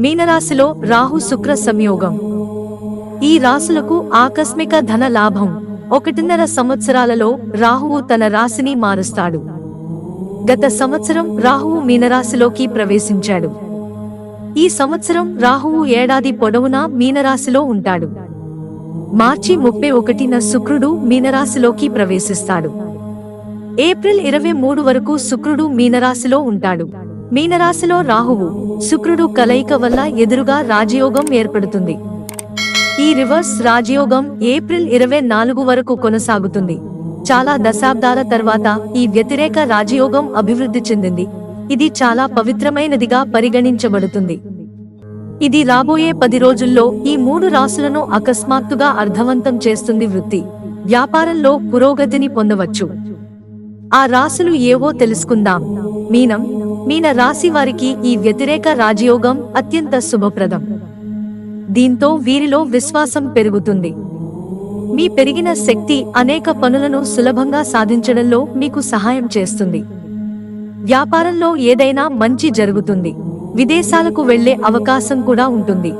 మీనరాశిలో రాహు శుక్ర సంయోగం. ఈ రాశులకు ఆకస్మిక ధన లాభం. ఒకటిన్నర సంవత్సరాలలో రాహువు తన రాశిని మారుస్తాడు. గత సంవత్సరం రాహువు మీనరాశిలోకి ప్రవేశించాడు. ఈ సంవత్సరం రాహువు ఏడాది పొడవునా మీనరాశిలో ఉంటాడు. మార్చి ముప్పై ఒకటిన శుక్రుడు మీనరాశిలోకి ప్రవేశిస్తాడు. ఏప్రిల్ ఇరవై మూడు వరకు శుక్రుడు మీనరాశిలో ఉంటాడు. మీనరాశిలో రాహువు శుక్రుడు కలయిక వల్ల ఎదురుగా రాజయోగం ఏర్పడుతుంది. ఈ రివర్స్ రాజయోగం ఏప్రిల్ ఇరవై నాలుగు వరకు కొనసాగుతుంది. చాలా దశాబ్దాల తర్వాత ఈ వ్యతిరేక రాజయోగం అభివృద్ధి చెందింది. ఇది చాలా పవిత్రమైనదిగా పరిగణించబడుతుంది. ఇది రాబోయే పది రోజుల్లో ఈ మూడు రాసులను అకస్మాత్తుగా అర్థవంతం చేస్తుంది వృత్తి. వ్యాపారంలో పురోగతిని పొందవచ్చు. ఆ రాసులు ఏవో తెలుసుకుందాం. మీనం మీన రాశి వారికి ఈ వ్యతిరేక రాజయోగం అత్యంత శుభప్రదం. దీంతో వీరిలో విశ్వాసం పెరుగుతుంది. మీ పెరిగిన శక్తి అనేక పనులను సులభంగా సాధించడంలో మీకు సహాయం చేస్తుంది. వ్యాపారంలో ఏదైనా మంచి జరుగుతుంది. విదేశాలకు వెళ్ళే అవకాశం కూడా ఉంటుంది.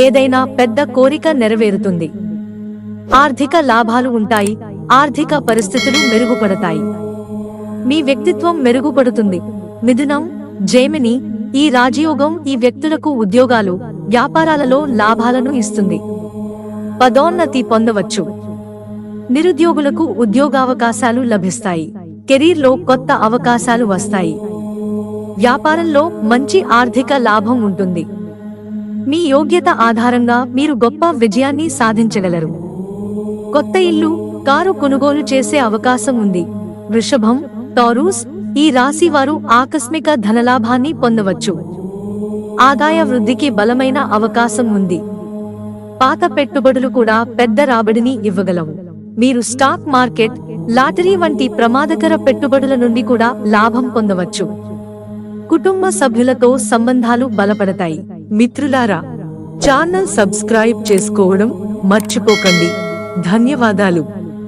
ఏదైనా పెద్ద కోరిక నెరవేరుతుంది. ఆర్థిక లాభాలు ఉంటాయి. ఆర్థిక పరిస్థితులు మెరుగుపడతాయి. మీ వ్యక్తిత్వం మెరుగుపడుతుంది. మిథునం జేమిని ఈ రాజయోగం ఈ వ్యక్తులకు ఉద్యోగాలు వ్యాపారాలలో లాభాలను ఇస్తుంది. పదోన్నతి పొందవచ్చు. నిరుద్యోగులకు ఉద్యోగావకాశాలు లభిస్తాయి. కెరీర్లో కొత్త అవకాశాలు వస్తాయి. వ్యాపారంలో మంచి ఆర్థిక లాభం ఉంటుంది. మీ యోగ్యత ఆధారంగా మీరు గొప్ప విజయాన్ని సాధించగలరు. కొత్త ఇల్లు కారు కొనుగోలు చేసే అవకాశం ఉంది. వృషభం టారూస్ ఈ రాశి వారు ఆకస్మిక ధనలాభాన్ని పొందవచ్చు. ఆదాయ వృద్ధికి బలమైన అవకాశం ఉంది. పాత పెట్టుబడులు కూడా పెద్ద రాబడిని ఇవ్వగలవు. మీరు స్టాక్ మార్కెట్ లాటరీ వంటి ప్రమాదకర పెట్టుబడుల నుండి కూడా లాభం పొందవచ్చు. కుటుంబ సభ్యులతో సంబంధాలు బలపడతాయి. మిత్రులారా ఛానల్ సబ్స్క్రైబ్ చేసుకోవడం మర్చిపోకండి. ధన్యవాదాలు.